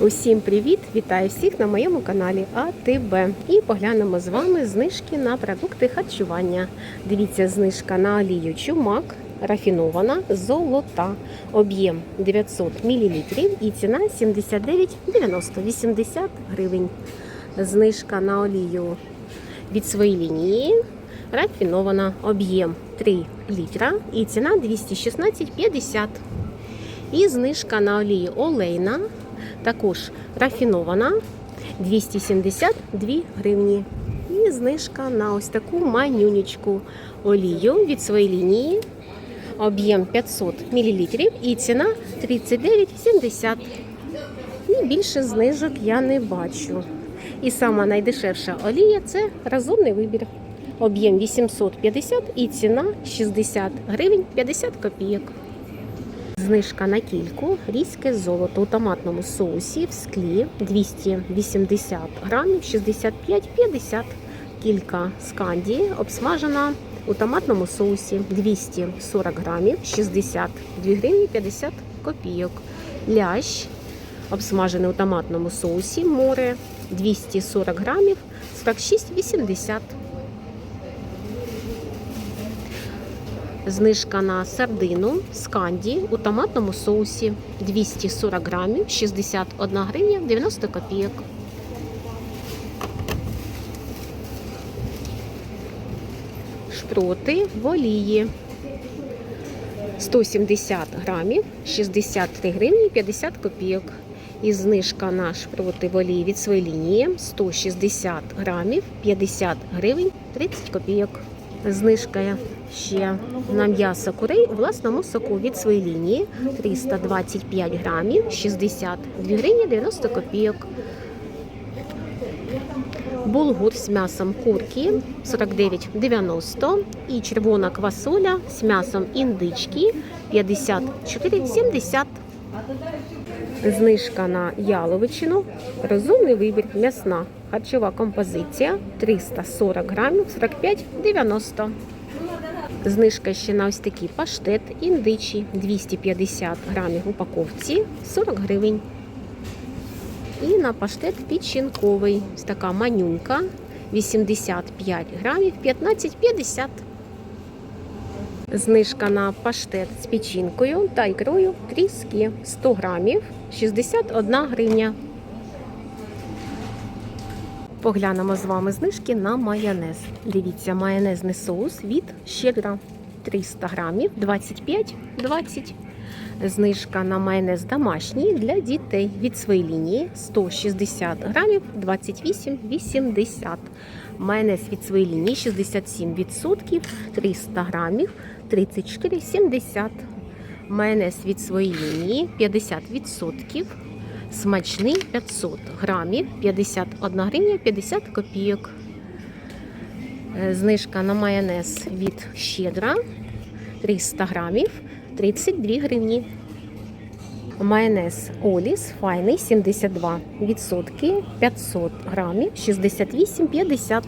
Усім привіт! Вітаю всіх на моєму каналі АТБ. І поглянемо з вами знижки на продукти харчування. Дивіться, знижка на олію чумак, рафінована, золота. Об'єм 900 мл і ціна 79,90 80 гривень. Знижка на олію від своєї лінії. Рафінована об'єм 3 літра і ціна 216,50. І знижка на олію олейна, також рафінована 272 гривні. І знижка на ось таку манюнечку олію від своєї лінії. Об'єм 500 мл і ціна 39,70. І більше знижок я не бачу. І сама найдешевша олія це розумний вибір. Об'єм 850 і ціна 60 гривень 50 копійок. Знижка на кільку, різьке золото у томатному соусі в склі 280 грамів 65,50. Кілька скандії обсмажена у томатному соусі 240 грамів 62 гривні 50 копійок. Лящ обсмажений у томатному соусі море 240 грамів 46,80. Знижка на сардину сканді у томатному соусі 240 грамів 61 гривня 90 копійок. Шпроти в олії 170 грамів 63 гривні 50 копійок. І знижка на шпроти в олії від своєї лінії 160 грамів 50 гривень 30 копійок. Знижка ще на м'ясо курей у власному соку від своєї лінії 325 грамів 62 гривні 90 копійок. Булгур з м'ясом курки 49,90 і червона квасоля з м'ясом індички 54,70. Знижка на яловичину, розумний вибір, м'ясна харчова композиція 340 грамів 45,90. Знижка ще на ось такий паштет індичий 250 грамів в упаковці 40 гривень. І на паштет печінковий, ось така манюнька 85 грамів 15,50. Знижка на паштет з печінкою та ікрою тріски 100 грамів 61 гривня. Поглянемо з вами знижки на майонез. Дивіться, майонезний соус від щедра 300 грамів 25,20. Знижка на майонез домашній для дітей від своєї лінії 160 грамів 28,80. Майонез від своєї лінії 67%, 300 грамів 34,70. Майонез від своєї лінії 50%. Смачний 500 грамів 51 гривня 50 копійок. Е, Знижка на майонез від щедра 300 грамів 32 гривні. Майонез Оліс файний 72%, 500 грамів 68,50.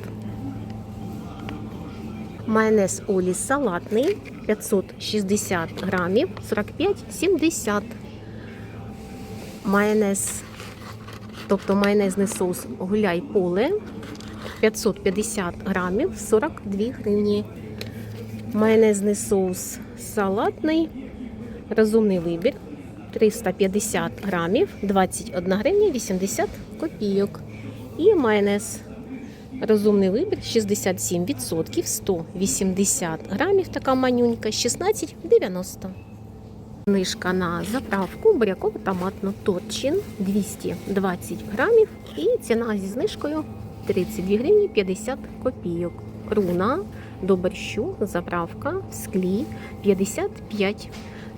Майонез Оліс салатний 560 грамів 45,70. Майонез, тобто майонезний соус гуляй поле 550 грамів 42 гривні. Майонезний соус салатний, розумний вибір 350 грамів 21 гривня 80 копійок. І майонез розумний вибір 67%, 180 грамів, така манюнька 16,90. Знижка на заправку буряково томатну торчин 220 грамів і ціна зі знижкою 32 гривні 50 копійок. Руна до борщу, заправка в склі 55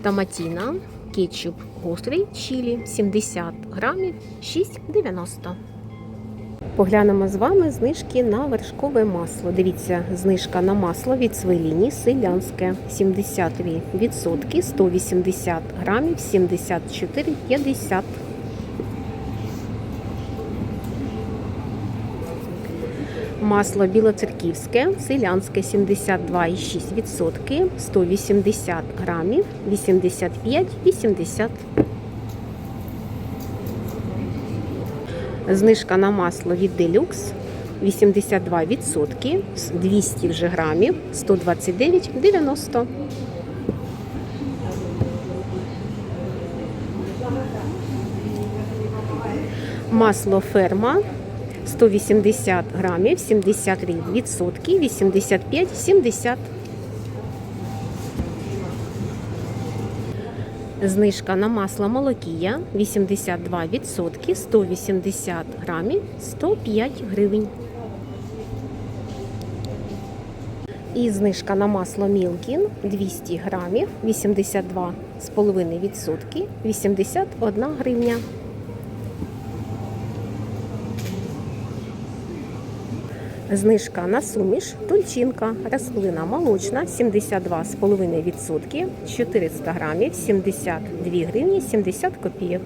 томатіна, кетчуп гострий чилі 70 грамів 6,90. Поглянемо з вами знижки на вершкове масло. Дивіться, знижка на масло від свиліні селянське 73%, 180 грамів 74,50. Масло білоцерківське, селянське 72,6%, 180 грамів 85,80. Знижка на масло від Deluxe 82%, 200 вже грамів, 129,90. Масло ферма 180 грамів, 73 відсотки, 85,70. Знижка на масло молокія 82 відсотки, 180 грамів, 105 гривень. І знижка на масло Мілкін 200 грамів, 82,5%, 81 гривня. Знижка на суміш тульчинка, рослина молочна 72,5%, 400 грамів, 72 гривні 70 копійок.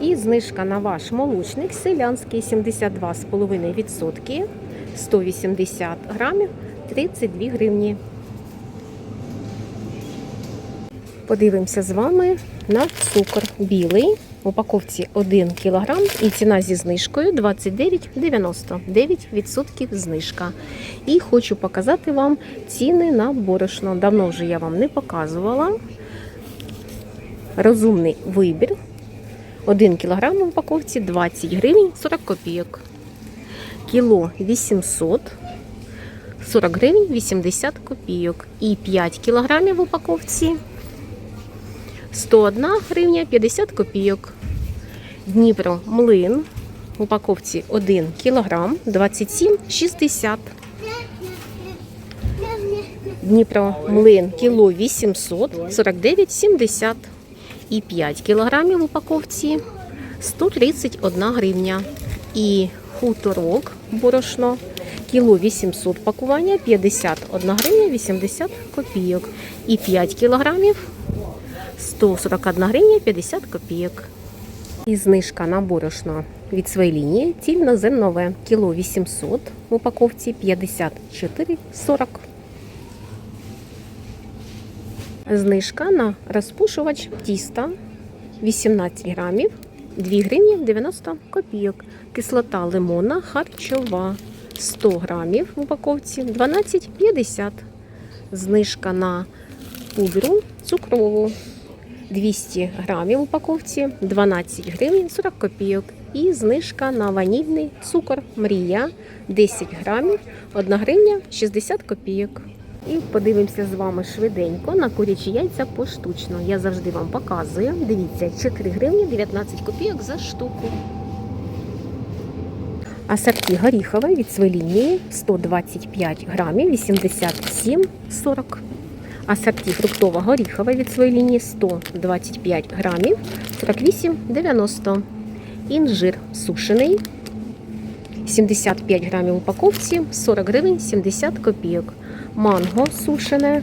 І знижка на ваш молочник селянський 72,5%, 180 грамів, 32 гривні. Подивимося з вами на цукор білий. В упаковці 1 кг і ціна зі знижкою 29,90 9% знижка. І хочу показати вам ціни на борошно. Давно вже я вам не показувала. Розумний вибір. 1 кг в упаковці 20 гривень 40 копійок. Кіло 800 40 гривень 80 копійок. І 5 кг в упаковці 101 гривня 50 копійок. Дніпро млин в упаковці 1 кг 27,60. Дніпро млин кіло 800 49,70. І 5 кг в упаковці 131 гривня. І хуторок борошно кіло 800 пакування 51 гривня 80 копійок. І 5 кілограмів 141 гривня 50 копійок. І знижка на борошно від своєї лінії цільнозернове кіло 800 в упаковці 54,40. Знижка на розпушувач тіста 18 грамів 2 гривні 90 копійок. Кислота лимона харчова 100 грамів в упаковці 12,50. Знижка на пудру цукрову 200 грамів в упаковці 12 гривень 40 копійок. І знижка на ванільний цукор Мрія 10 грамів 1 гривня 60 копійок. І подивимося з вами швиденько на курячі яйця поштучно. Я завжди вам показую. Дивіться, 4 гривні 19 копійок за штуку. Асорті горіхове від своєї лінії 125 грамів 87,40. Асорті фруктова горіхова від своєї лінії 125 грамів 48,90. Інжир сушений 75 грамів в упаковці 40 гривень 70 копійок. Манго сушене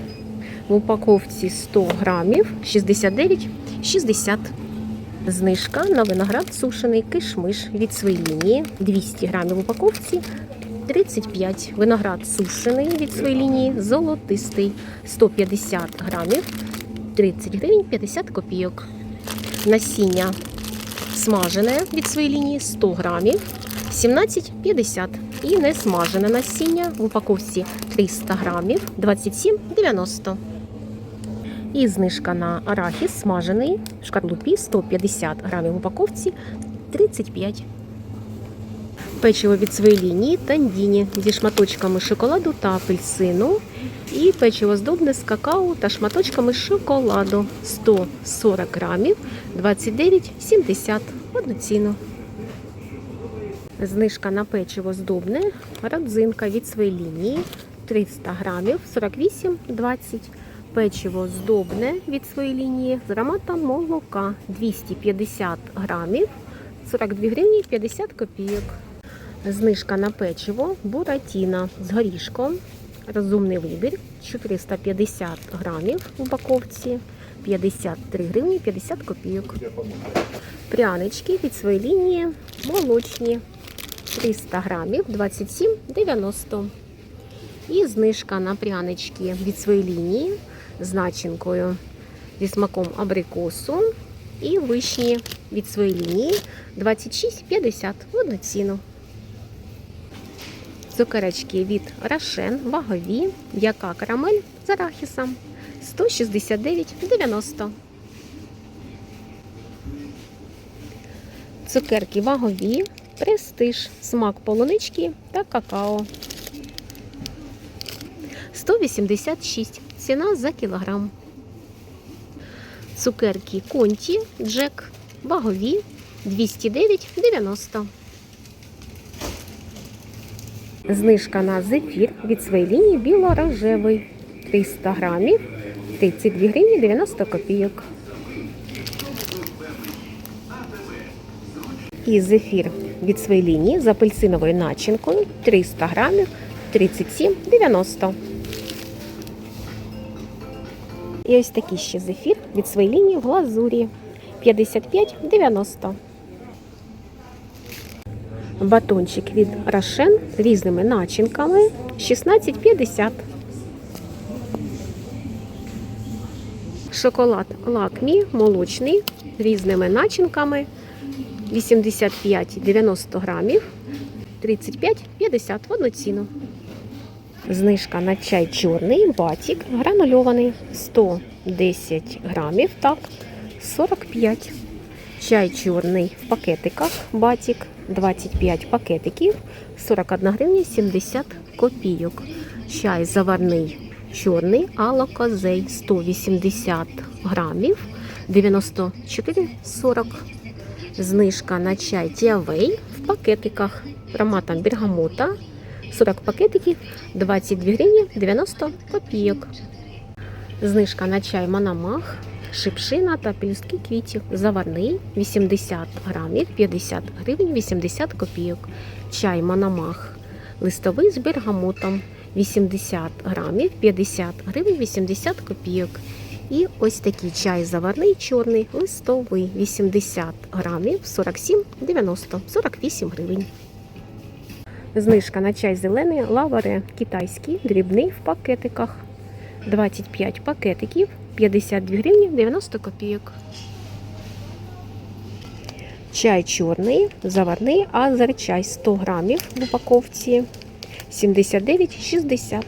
в упаковці 100 грамів 69,60. Знижка на виноград сушений кишмиш від своєї лінії 200 грамів в упаковці 35. Виноград сушений від своєї лінії золотистий 150 грамів 30 гривень 50 копійок. Насіння смажене від своєї лінії 100 грамів 17,50. І не смажене насіння в упаковці 300 грамів 27,90. І знижка на арахіс смажений в шкарлупі 150 грамів в упаковці 35. Печиво від своєї лінії тандіні зі шматочками шоколаду та апельсину. І печиво здобне з какао та шматочками шоколаду 140 грамів 29,70 одну. Знижка на печиво здобне, родзинка від своєї лінії 300 грамів 48,20. Печиво здобне від своєї лінії з ароматом молока 250 грамів 42 гривні 50 копійок. Знижка на печиво буратіна з горішком. Розумний вибір 450 грамів в упаковці 53 гривні 50 копійок. Прянички від своєї лінії молочні 300 грамів 27,90. І знижка на прянички від своєї лінії з начинкою зі смаком абрикосу і вишні від своєї лінії 26,50 в одну ціну. Цукерочки від Рошен вагові, яка карамель з арахісом 169,90. Цукерки вагові, престиж, смак полунички та какао. 186 ціна за кілограм. Цукерки Конті Джек вагові 209,90. Знижка на зефір від своєї лінії біло-рожевий 300 грамів 32 гривні 90 копійок. І зефір від своєї лінії з апельсиновою начинкою 300 грамів 37,90. І ось такий ще зефір від своєї лінії в глазурі 55,90. Батончик від Рошен різними начинками 16,50. Шоколад лакмі молочний різними начинками 85,90 грамів 35,50 в одну ціну. Знижка на чай чорний батік гранульований 110 грамів, так, 45. Чай чорний в пакетиках батік 25 пакетиків 41 гривня 70 копійок. Чай заварний чорний алокозей 180 грамів 94,40. Знижка на чай Тіавей в пакетиках ароматом бергамота 40 пакетиків 22 гривні 90 копійок. Знижка на чай Манамах, шипшина та пелюстки квітів. Заварний 80 грамів 50 гривень 80 копійок. Чай Манамах листовий з бергамотом 80 грамів 50 гривень 80 копійок. І ось такий чай заварний чорний листовий 80 грамів 47,90 48 гривень. Знижка на чай зелений лаваре китайський, дрібний в пакетиках. 25 пакетиків, 52 гривні 90 копійок. Чай чорний, заварний, азерчай 100 грамів в упаковці 79,60.